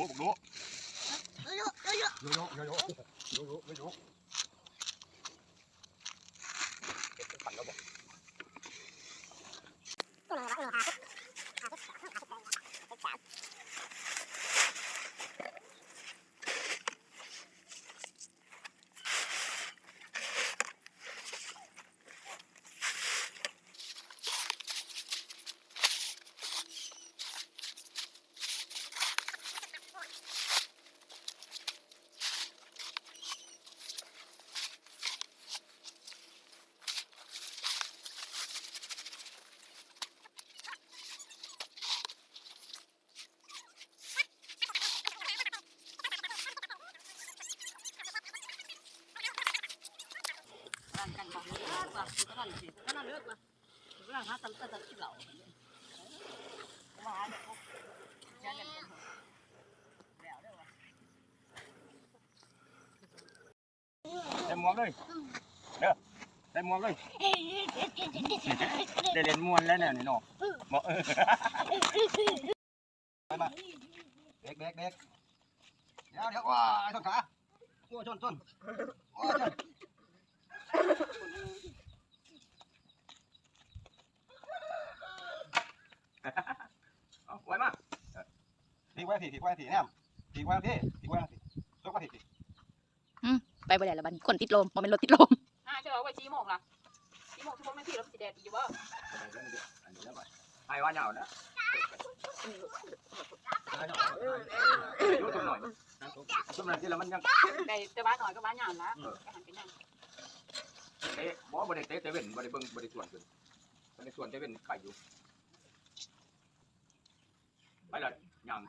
นุบุกนุ เยอะเยอะเยอะ โยโย่โยโย่โยโย่โยโย่เ Đem muỗng đi. Được. Đem muỗng đi. Để lên muôn lên nè này nọ. Bỏ. Mà. Bẹc bẹc bẹc. Đéo đéo qua, thằng cá. Qua chọn chọn. Qua chọn. เหล่าว่าเดี๋ยวจะเล่นกันแล้วเด้อว่าใส่หมวกเลยเด้อใส่หมวกเลยได้เล่นมวนแล้วเนี่ยนี่น้องบอกเออไปมาเด็กเด็กเด็กเดี๋ยวเดี๋ยวว้าไอ้ต้นขาโอ้ชนชนโอ้ชนเอาไว้มาทีไว้ทีทีไว้ทีเนี่ยทีไว้ทีทีไว้ทียกไว้ทีทีไปบ่ได้ละบัดนี้คนติดลมบ่แม่นรถติดลมอ่าจะเอาไว้ชี้โมงล่ะชี้โมงที่ผมไม่พี่แล้วสีแดดอยู่บ่ไอ้ว่าเหงานะรู้ตัวหน่อยตัวหน่อยที่แล้วมันยังได้แต่บ้านหน่อยก็บ้านยามละก็หันไปนั่ง เตะบอบริเตะเตะเว้นบริเบิ้งบริส่วนขึ้นบริส่วนเตะเว้นไข่อยู่ไปเลยยัง